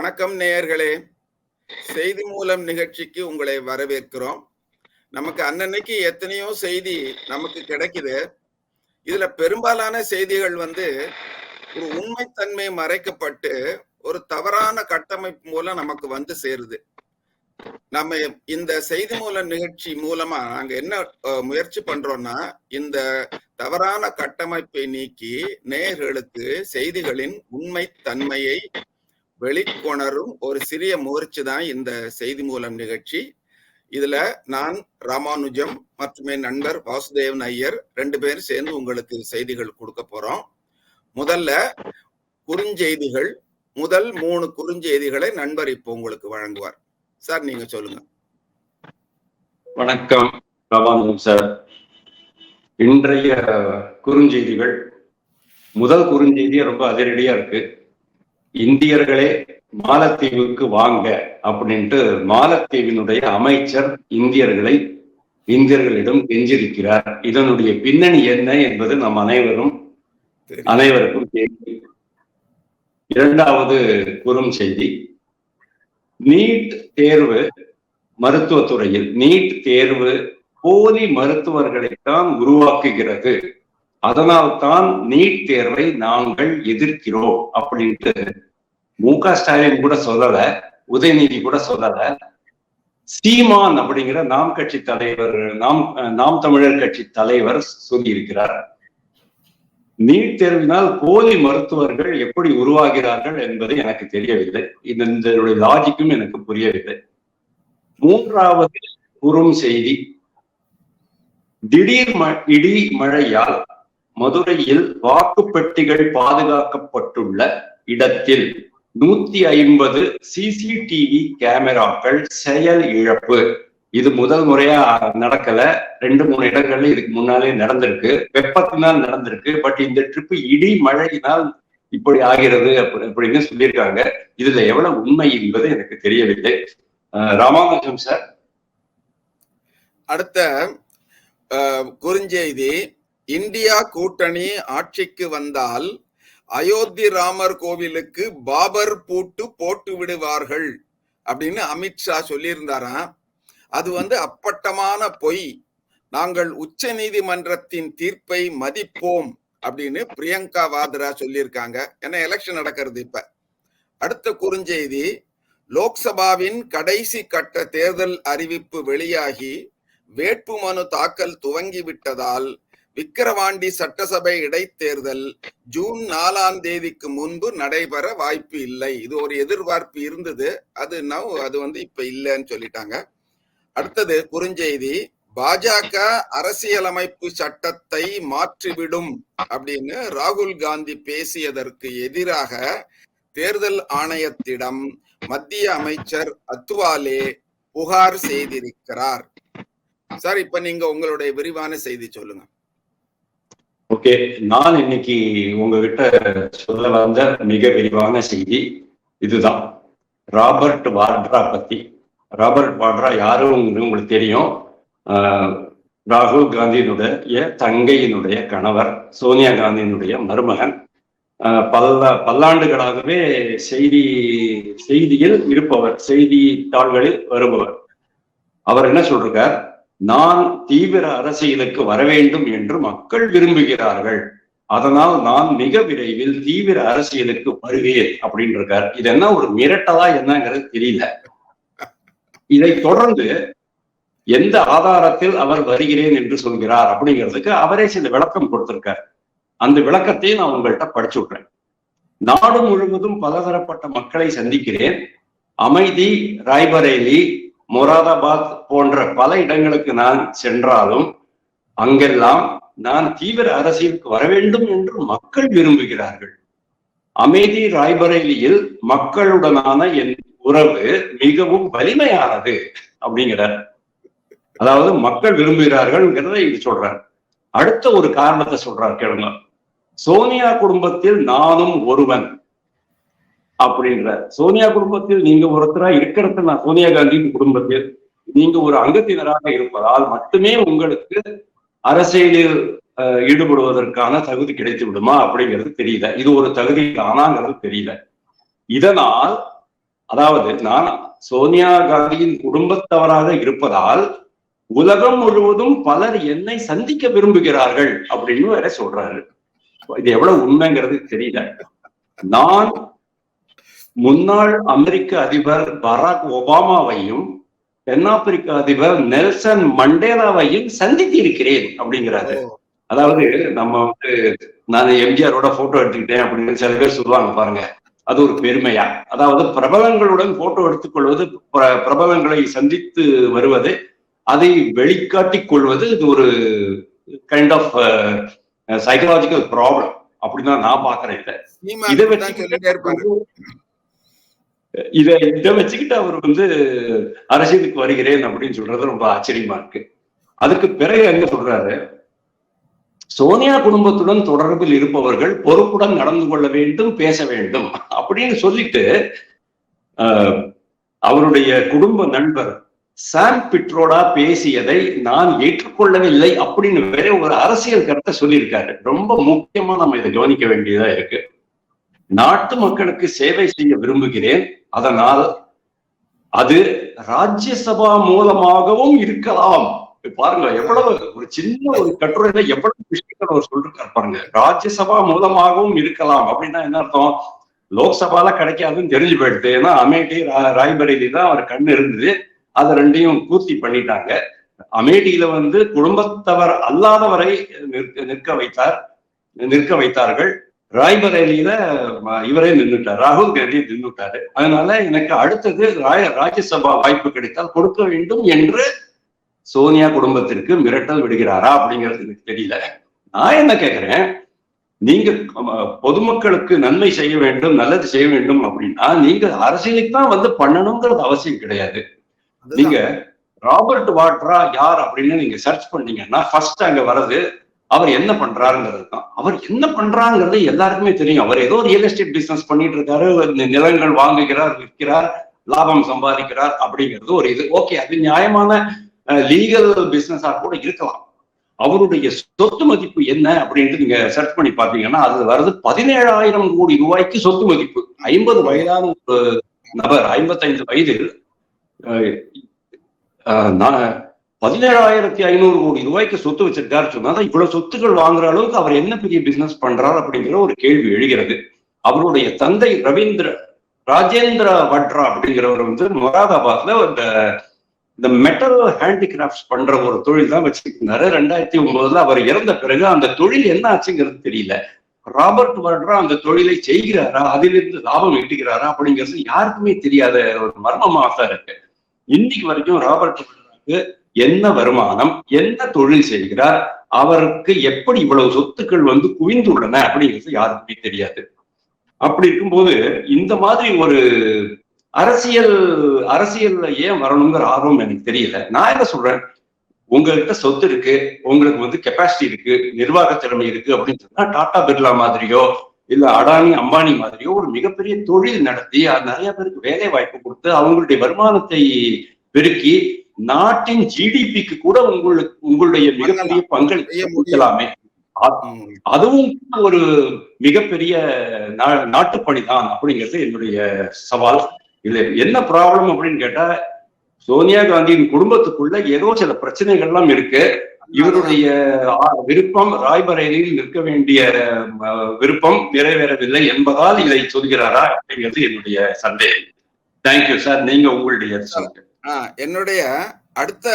வணக்கம் நேயர்களே. செய்தி மூலம் நிகழ்ச்சிக்கு உங்களை வரவேற்கிறோம். நமக்கு அன்னன்னைக்கு எத்தனையோ செய்தி நமக்கு கிடைக்குது. இதுல பெரும்பாலான செய்திகள் வந்து ஒரு உண்மைத்தன்மை மறைக்கப்பட்டு ஒரு தவறான கட்டமைப்பு மூலம் நமக்கு வந்து சேருது. நம்ம இந்த செய்தி மூல நிகழ்ச்சி மூலமா நாங்க என்ன முயற்சி பண்றோம்னா இந்த தவறான கட்டமைப்பை நீக்கி நேயர்களுக்கு செய்திகளின் உண்மை தன்மையை வெளிக்கொணரும் ஒரு சிறிய முயற்சி தான் இந்த செய்தி மூலம் நிகழ்ச்சி. இதுல நான் ராமானுஜம் மற்றும் என் நண்பர் வாசுதேவன் ஐயர் ரெண்டு பேரும் சேர்ந்து உங்களுக்கு செய்திகள் கொடுக்க போறோம். முதல்ல குறுஞ்செய்திகள் முதல் மூணு குறுஞ்செய்திகளை நண்பர் இப்போ உங்களுக்கு வழங்குவார். சார் நீங்க சொல்லுங்க. வணக்கம் ராமானுஜம் சார். இன்றைய குறுஞ்செய்திகள் முதல் குறுஞ்செய்தியே ரொம்ப அதிரடியா இருக்கு. இந்தியர்களே மாலத்தீவுக்கு வாங்க அப்படின்ட்டு மாலத்தீவினுடைய அமைச்சர் இந்தியர்களை இந்தியர்களிடம் கெஞ்சிருக்கிறார். இதனுடைய பின்னணி என்ன என்பது நம் அனைவரும். அனைவருக்கும் கேள்வி இரண்டாவது குறுஞ்செய்தி நீட் தேர்வு மருத்துவத்துறையில் நீட் தேர்வு போலி மருத்துவர்களைத்தான் உருவாக்குகிறது. அதனால் தான் நீட் தேர்வை நாங்கள் எதிர்க்கிறோம் அப்படின்ட்டு மு க ஸ்டாலின் கூட சொல்லல உதயநிதி கூட சொல்லல. சீமான் அப்படிங்கிற நாம் கட்சி தலைவர் நாம் நாம் தமிழர் கட்சி தலைவர் சொல்லியிருக்கிறார். நீட் தேர்வினால் போலி மருத்துவர்கள் எப்படி உருவாகிறார்கள் என்பது எனக்கு தெரியவில்லை. இந்த இதனுடைய லாஜிக்கும் எனக்கு புரியவில்லை. மூன்றாவது குறும் செய்தி திடீர் ம இடி மழையால் மதுரையில் வாக்குப்பெட்டிகள் பாதுகாக்கப்பட்டுள்ள இடத்தில் நூத்தி ஐம்பது சிசிடிவி கேமராக்கள் செயல் இழப்பு. இது முதல் முறையா நடக்கல. ரெண்டு மூணு இடங்கள்ல இதுக்கு முன்னாலே நடந்திருக்கு. வெப்பத்தினால் நடந்திருக்கு. பட் இந்த ட்ரிப் இடி மழையினால் இப்படி ஆகிறது அப்படி- அப்படின்னு சொல்லியிருக்காங்க. இதுல எவ்வளவு உண்மை என்பது எனக்கு தெரியவில்லை. அஹ் ராமானுஜம் சார். அடுத்த குறுஞ்செய்தி. இந்தியா கூட்டணி ஆட்சிக்கு வந்தால் அயோத்தி ராமர் கோவிலுக்கு பாபர் பூட்டு போட்டு விடுவார்கள் அப்படின்னு அமித்ஷா சொல்லியிருந்தாராம். அது வந்து அப்பட்டமான பொய். நாங்கள் உச்ச நீதிமன்றத்தின் தீர்ப்பை மதிப்போம் அப்படின்னு பிரியங்கா வாத்ரா சொல்லியிருக்காங்க. ஏன்னா எலெக்ஷன் நடக்கிறது இப்ப. அடுத்த குறுஞ்செய்தி லோக்சபாவின் கடைசி கட்ட தேர்தல் அறிவிப்பு வெளியாகி வேட்புமனு தாக்கல் துவங்கிவிட்டதால் விக்கிரவாண்டி சட்டசபை இடைத்தேர்தல் ஜூன் நாலாம் தேதிக்கு முன்பு நடைபெற வாய்ப்பு இல்லை. இது ஒரு எதிர்பார்ப்பு இருந்தது. அது நவ் அது வந்து இப்ப இல்லைன்னு சொல்லிட்டாங்க. அடுத்தது குறுஞ்செய்தி பாஜக அரசியலமைப்பு சட்டத்தை மாற்றிவிடும் அப்படின்னு ராகுல் காந்தி பேசியதற்கு எதிராக தேர்தல் ஆணையத்திடம் மத்திய அமைச்சர் அத்துவாலே புகார் செய்திருக்கிறார். சார் இப்ப நீங்க உங்களுடைய விரிவான செய்தி சொல்லுங்க. ஓகே நான் இன்னைக்கு உங்ககிட்ட சொல்ல வந்த மிக விரிவான செய்தி இதுதான். ராபர்ட் வாட்ரா பத்தி. ராபர்ட் வாட்ரா யாரும் உங்களுக்கு தெரியும். ராகுல் காந்தியினுடைய தங்கையினுடைய கணவர் சோனியா காந்தியினுடைய மருமகன். பல்ல பல்லாண்டுகளாகவே செய்தி செய்தியில் இருப்பவர் செய்தித்தாள்களில் வருபவர். அவர் என்ன சொல்றார்? நான் தீவிர அரசியலுக்கு வர வேண்டும் என்று மக்கள் விரும்புகிறார்கள். அதனால் நான் மிக விரைவில் தீவிர அரசியலுக்கு வருவேன் அப்படின்னு இருக்கார் இது என்ன ஒரு மிரட்டலா என்னங்கிறது தெரியல. இதை தொடர்ந்து எந்த ஆதாரத்தில் அவர் வருகிறேன் என்று சொல்கிறார் அப்படிங்கிறதுக்கு அவரே சில விளக்கம் கொடுத்திருக்கார். அந்த விளக்கத்தையும் நான் உங்கள்கிட்ட படிச்சு விடுறேன் நாடு முழுவதும் பலதரப்பட்ட மக்களை சந்திக்கிறேன். அமைதி ராய்பரேலி மொராதாபாத் போன்ற பல இடங்களுக்கு நான் சென்றாலும் அங்கெல்லாம் நான் தீவிர அரசியலுக்கு வர வேண்டும் என்று மக்கள் விரும்புகிறார்கள். அமைதி ராய்பரேலியில் மக்களுடனான என் உறவு மிகவும் வலிமையானது அப்படிங்கிறார். அதாவது மக்கள் விரும்புகிறார்கள்ங்கிறத இது சொல்றார். அடுத்த ஒரு காரணத்தை சொல்றார் கேளுங்க. சோனியா குடும்பத்தில் நானும் ஒருவன். அப்படின்ற. சோனியா குடும்பத்தில் நீங்க ஒருத்தரா இருக்கிறது நான் சோனியா காந்தியின் குடும்பத்தில் நீங்க ஒரு அங்கத்தினராக இருப்பதால் மட்டுமே உங்களுக்கு அரசியலில் அஹ், ஈடுபடுவதற்கான தகுதி கிடைத்து விடுமா அப்படிங்கிறது தெரியல. இது ஒரு தகுதி தானாங்கிறது தெரியல. இதனால் அதாவது நான் சோனியா காந்தியின் குடும்பத்தவராக இருப்பதால் உலகம் முழுவதும் பலர் என்னை சந்திக்க விரும்புகிறார்கள் அப்படின்னு வேற சொல்றாரு. இது எவ்வளவு உண்மைங்கிறது தெரியல. நான் முன்னாள் அமெரிக்க அதிபர் பராக் ஒபாமாவையும் தென்னாப்பிரிக்க அதிபர் நெல்சன் மண்டேலாவையும் சந்தித்து இருக்கிறேன் அப்படிங்கிறாரு அதாவது நம்ம வந்து நான் எம்ஜிஆரோட போட்டோ எடுத்துக்கிட்டேன் அப்படின்னு சில பேர் சொல்லுவாங்க பாருங்க. அது ஒரு பெருமையா. அதாவது பிரபலங்களுடன் போட்டோ எடுத்துக்கொள்வது பிர- பிரபலங்களை சந்தித்து வருவது அதை வெளிக்காட்டிக் கொள்வது இது ஒரு கைண்ட் ஆஃப் சைக்கலாஜிக்கல் ப்ராப்ளம் அப்படிதான் நான் பாக்குறேன் இதை. இதை வச்சுக்கிட்டு இதை இதை வச்சுக்கிட்டு அவர் வந்து அரசியலுக்கு வருகிறேன் அப்படின்னு சொல்றது ரொம்ப ஆச்சரியமா இருக்கு. அதுக்கு பிறகு என்ன சொல்றாரு சோனியா குடும்பத்துடன் தொடர்பில் இருப்பவர்கள் பொறுப்புடன் நடந்து கொள்ள வேண்டும் பேச வேண்டும் அப்படின்னு சொல்லிட்டு ஆஹ், அவருடைய குடும்ப நண்பர் சாம் பிட்ரோடா பேசியதை நான் ஏற்றுக்கொள்ளவில்லை அப்படின்னு வேற ஒரு அரசியல் கருத்தை சொல்லியிருக்காரு. ரொம்ப முக்கியமா நம்ம இதை கவனிக்க வேண்டியதா இருக்கு. நாட்டு மக்களுக்கு சேவை செய்ய விரும்புகிறேன். அதனால் அது ராஜ்யசபா மூலமாகவும் இருக்கலாம். பாருங்க எவ்வளவு ஒரு சின்ன ஒரு கட்டுரையில எவ்வளவு விஷயங்கள் அவர் சொல்லிருக்காரு பாருங்க. ராஜ்யசபா மூலமாகவும் இருக்கலாம் அப்படின்னா என்ன அர்த்தம்? லோக்சபால கிடைக்காதுன்னு தெரிஞ்சு போயிடுது. ஏன்னா அமேட்டி ராய்பரேலி தான் அவர் கண்ணு இருந்தது. அதை ரெண்டையும் பூர்த்தி பண்ணிட்டாங்க. அமேட்டியில வந்து குடும்பத்தவர் அல்லாதவரை நிற்க நிற்க வைத்தார் நிற்க வைத்தார்கள். ராய்பரேலியில இவரே நின்னுட்டார். ராகுல் காந்தி நின்னுட்டாரு. அதனால எனக்கு அடுத்தது ராய ராஜ்யசபா வாய்ப்பு கிடைத்தால் கொடுக்க வேண்டும் என்று சோனியா குடும்பத்திற்கு மிரட்டல் விடுகிறாரா அப்படிங்கிறது எனக்கு தெரியல. நான் என்ன கேக்குறேன்? நீங்க பொதுமக்களுக்கு நன்மை செய்ய வேண்டும் நல்லது செய்ய வேண்டும் அப்படின்னா நீங்க அரசியலுக்கு தான் வந்து பண்ணணுங்கிறது அவசியம் கிடையாது. நீங்க ராபர்ட் வாட்ரா யார் அப்படின்னு நீங்க சர்ச் பண்ணீங்கன்னா ஃபர்ஸ்ட் அங்க வர்றது அவர் என்ன பண்றாருங்கிறது தான். அவர் என்ன பண்றாங்கிறது எல்லாருக்குமே தெரியும். அவர் ஏதோ ரியல் எஸ்டேட் பிசினஸ் பண்ணிட்டு இருக்காரு நிலங்கள் வாங்குகிறார் விற்கிறார் லாபம் சம்பாதிக்கிறார் அப்படிங்கிறது ஒரு இது. ஓகே அது நியாயமான லீகல் பிசினஸா கூட இருக்கலாம். அவருடைய சொத்து மதிப்பு என்ன அப்படின்ட்டு நீங்க சர்ச் பண்ணி பார்த்தீங்கன்னா அது வருது பதினேழாயிரம் கோடி ரூபாய்க்கு சொத்து மதிப்பு. ஐம்பது வயதான ஒரு நபர் ஐம்பத்தைந்து வயதில் நான் பதினேழாயிரத்தி ஐநூறு கோடி ரூபாய்க்கு சொத்து வச்சிருக்காரு சொன்னா தான் இவ்வளவு சொத்துக்கள் வாங்குற அளவுக்கு அவர் என்ன பெரிய பிசினஸ் பண்றார் அப்படிங்கிற ஒரு கேள்வி எழுகிறது. அவருடைய தந்தை ரவீந்திர ராஜேந்திர வட்ரா அப்படிங்கிறவர் வந்து மொராதாபாத்ல இந்த இந்த மெட்டல் ஹேண்டிகிராஃப்ட்ஸ் பண்ற ஒரு தொழில் தான் வச்சிருந்தாரு. ரெண்டாயிரத்தி ஒன்பதுல அவர் இறந்த பிறகு அந்த தொழில் என்ன ஆச்சுங்கிறது தெரியல. ராபர்ட் வட்ரா அந்த தொழிலை செய்கிறாரா? அதிலிருந்து லாபம் ஈட்டுகிறாரா? அப்படிங்கிறது யாருக்குமே தெரியாத ஒரு மர்மமாக தான் இருக்கு. இன்னைக்கு வரைக்கும் ராபர்ட் வட்ராக்கு என்ன வருமானம் என்ன தொழில் செய்கிறார் அவருக்கு எப்படி இவ்வளவு சொத்துக்கள் வந்து குவிந்துள்ளன அப்படிங்கிறது யாருக்குமே தெரியாது. அப்படி இருக்கும்போது இந்த மாதிரி ஒரு அரசியல் அரசியல்ல ஏன் வரணுங்கிற ஆர்வம் எனக்கு தெரியல. நான் என்ன சொல்றேன்? உங்ககிட்ட சொத்து இருக்கு உங்களுக்கு வந்து கெப்பாசிட்டி இருக்கு நிர்வாக திறமை இருக்கு அப்படின்னு சொன்னா டாடா பிர்லா மாதிரியோ இல்ல அடானி அம்பானி மாதிரியோ ஒரு மிகப்பெரிய தொழில் நடத்தி அது நிறைய பேருக்கு வேலை வாய்ப்பு கொடுத்து அவங்களுடைய வருமானத்தை பெருக்கி நாட்டின் ஜிடிபிக்கு கூட உங்களுக்கு உங்களுடைய மிகப்பெரிய பங்களிப்பு செய்ய முடியும். கொடுக்கலாமே. ம். அதுவும் ஒரு மிகப்பெரிய நா- நாட்டுப்பணிதான் அப்படிங்கிறது என்னுடைய சவால். இதுல என்ன ப்ராப்ளம் அப்படின்னு கேட்டா சோனியா காந்தியின் குடும்பத்துக்குள்ள ஏதோ சில பிரச்சனைகள்லாம் இருக்கு. இவருடைய விருப்பம் ராய்பரேலியில் நிற்க வேண்டிய விருப்பம் நிறைவேறவில்லை என்பதால் இதை சொல்கிறாரா அப்படிங்கிறது என்னுடைய சந்தேகம். தேங்க்யூ சார் நீங்க உங்களுடைய சொல்லுங்க. என்னுடைய அடுத்த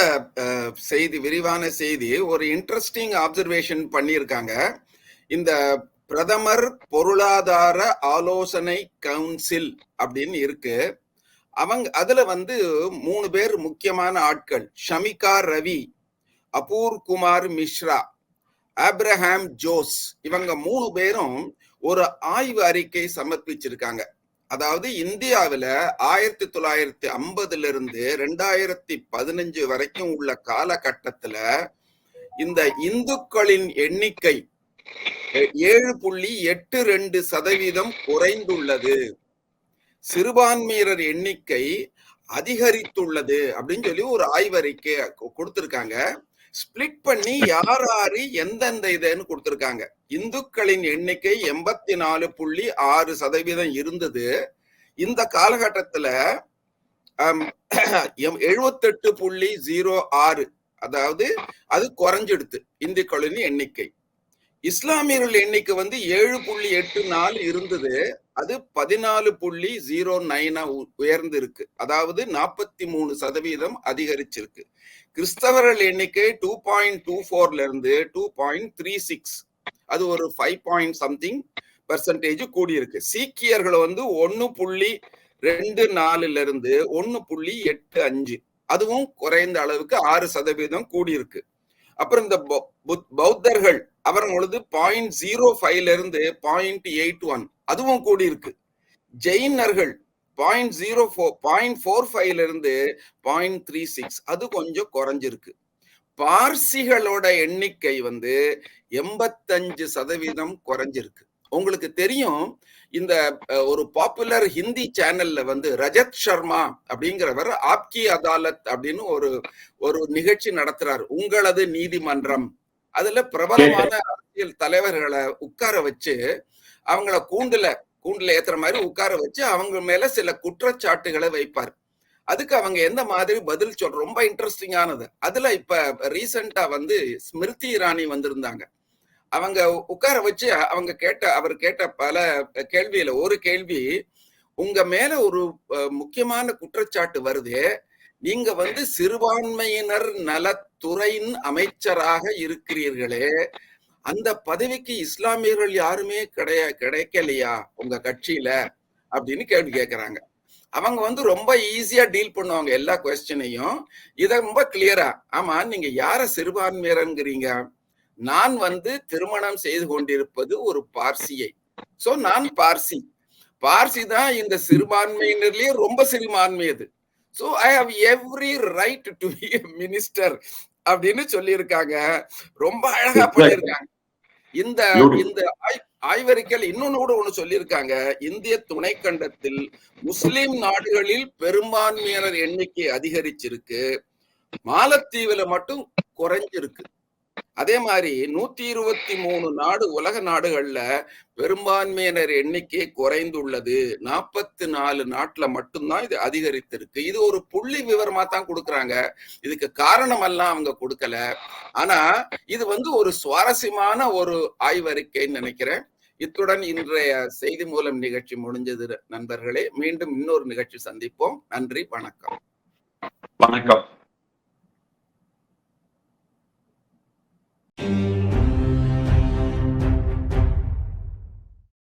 செய்தி விரிவான செய்தி ஒரு இன்ட்ரெஸ்டிங் அப்சர்வேஷன் பண்ணியிருக்காங்க. இந்த பிரதமர் பொருளாதார ஆலோசனை கவுன்சில் அப்படின்னு இருக்கு. அவங்க அதுல வந்து மூணு பேர் முக்கியமான ஆட்கள். ஷமிகா ரவி அபூர் குமார் மிஸ்ரா ஆப்ரஹாம் ஜோஸ். இவங்க மூணு பேரும் ஒரு ஆய்வு அறிக்கை சமர்ப்பிச்சிருக்காங்க. அதாவது இந்தியாவில ஆயிரத்தி தொள்ளாயிரத்தி ஐம்பதுல இருந்து ரெண்டாயிரத்தி பதினஞ்சு வரைக்கும் உள்ள காலகட்டத்துல இந்த இந்துக்களின் எண்ணிக்கை ஏழு புள்ளி எட்டு ரெண்டு சதவீதம் குறைந்துள்ளது. சிறுபான்மையினர் எண்ணிக்கை அதிகரித்துள்ளது அப்படின்னு சொல்லி ஒரு ஆய்வறிக்கை கொடுத்திருக்காங்க. ஸ்பிளிட் பண்ணி யார் யாரு எந்தெந்த இதுன்னு கொடுத்திருக்காங்க. இந்துக்களின் எண்ணிக்கை எண்பத்தி நாலு புள்ளி ஆறு சதவீதம் இருந்தது. இந்த காலகட்டத்துல எழுபத்தெட்டு புள்ளி ஜீரோ ஆறு அதாவது அது குறைஞ்சிடுத்து இந்துக்களின் எண்ணிக்கை. இஸ்லாமியர்கள் எண்ணிக்கை வந்து ஏழு புள்ளி எட்டு நாலு இருந்தது. அது பதினாலு புள்ளி ஜீரோ நைனா உயர்ந்து இருக்கு அதாவது நாற்பத்தி மூணு சதவீதம் அதிகரிச்சிருக்கு. கிறிஸ்தவர்கள் எண்ணிக்கை டூ பாயிண்ட் டூ ஃபோர்ல இருந்து டூ பாயிண்ட் த்ரீ சிக்ஸ் அது ஒரு ஃபைவ் பாயிண்ட் சம்திங் பர்சன்டேஜ் கூடியிருக்கு. சீக்கியர்கள் வந்து ஒன்னு புள்ளி ரெண்டு நாலுல இருந்து ஒன்னு புள்ளி எட்டு அஞ்சு. அதுவும் குறைந்த அளவுக்கு ஆறு சதவீதம் கூடியிருக்கு. அப்புறம் இந்த பௌத்தர்கள் அவர்களது பாயிண்ட் ஜீரோ ஃபைவ்ல இருந்து பாயிண்ட் எயிட் ஒன் அதுவும் கூடியிருக்கு. ஜெயினர்கள் point zero four point four ஃபைவ்ல இருந்து பாயிண்ட் த்ரீ சிக்ஸ் அது கொஞ்சம் குறைஞ்சிருக்கு. பார்சிகளோட எண்ணிக்கை வந்து எண்பத்தஞ்சு சதவீதம் குறைஞ்சிருக்கு. உங்களுக்கு தெரியும் இந்த ஒரு பாப்புலர் ஹிந்தி சேனல்ல வந்து ரஜத் சர்மா அப்படிங்கிறவர் ஆப்கி அதாலத் அப்படின்னு ஒரு ஒரு நிகழ்ச்சி நடத்துறாரு. உங்களது நீதிமன்றம். அதுல பிரபலமான அரசியல் தலைவர்களை உட்கார வச்சு அவங்கள கூண்டுல கூண்டுல ஏத்துற மாதிரி உட்கார வச்சு அவங்க மேல சில குற்றச்சாட்டுகளை வைப்பார். அதுக்கு அவங்க எந்த மாதிரி பதில் சொல் ரொம்ப இன்ட்ரெஸ்டிங்கானது அதுல இப்ப ரீசெண்டா வந்து ஸ்மிருதி இராணி வந்திருந்தாங்க. அவங்க உட்கார வச்சு அவங்க கேட்ட அவர் கேட்ட பல கேள்வியில ஒரு கேள்வி உங்க மேல ஒரு முக்கியமான குற்றச்சாட்டு வருது நீங்க வந்து சிறுபான்மையினர் நலத்துறையின் அமைச்சராக இருக்கிறீர்களே அந்த பதவிக்கு இஸ்லாமியர்கள் யாருமே கிடைய கிடைக்கலையா? உங்க கட்சியில? அப்படின்னு கேள்வி கேட்கிறாங்க அவங்க வந்து ரொம்ப ஈஸியா டீல் பண்ணுவாங்க எல்லா கொஸ்டினையும் இத ரொம்ப கிளியரா ஆமா நீங்க யார சிறுபான்மையர்ங்கிறீங்க நான் வந்து திருமணம் செய்து கொண்டிருப்பது ஒரு பார்சியை. சோ நான் பார்சி. பார்சி தான் இந்த சிறுபான்மையினர்லயே ரொம்ப சிறுபான்மை அது. So I have every right to be minister அப்படின்னு சொல்லியிருக்காங்க. ரொம்ப அழகா பண்ணியிருக்காங்க. இந்த இந்த ஆய்வறிக்கையில் இன்னொன்னு கூட ஒண்ணு சொல்லியிருக்காங்க. இந்திய துணைக்கண்டத்தில் முஸ்லிம் நாடுகளில் பெரும்பான்மையினர் எண்ணிக்கை அதிகரிச்சிருக்கு. மாலத்தீவுல மட்டும் குறைஞ்சிருக்கு. அதே மாதிரி நூத்தி இருபத்தி மூணு நாடு உலக நாடுகள்ல பெரும்பான்மையினர் எண்ணிக்கை குறைந்துள்ளது. நாற்பத்தி நாலு நாட்டுல மட்டும்தான் இது அதிகரித்திருக்கு. இது ஒரு புள்ளி விவரமா தான் கொடுக்குறாங்க. இதுக்கு காரணம் எல்லாம் அவங்க கொடுக்கல. ஆனா இது வந்து ஒரு சுவாரஸ்யமான ஒரு ஆய்வறிக்கைன்னு நினைக்கிறேன். இத்துடன் இன்றைய செய்தி மூலம் நிகழ்ச்சி முடிஞ்சது. நண்பர்களே மீண்டும் இன்னொரு நிகழ்ச்சி சந்திப்போம். நன்றி வணக்கம். வணக்கம். Thank you.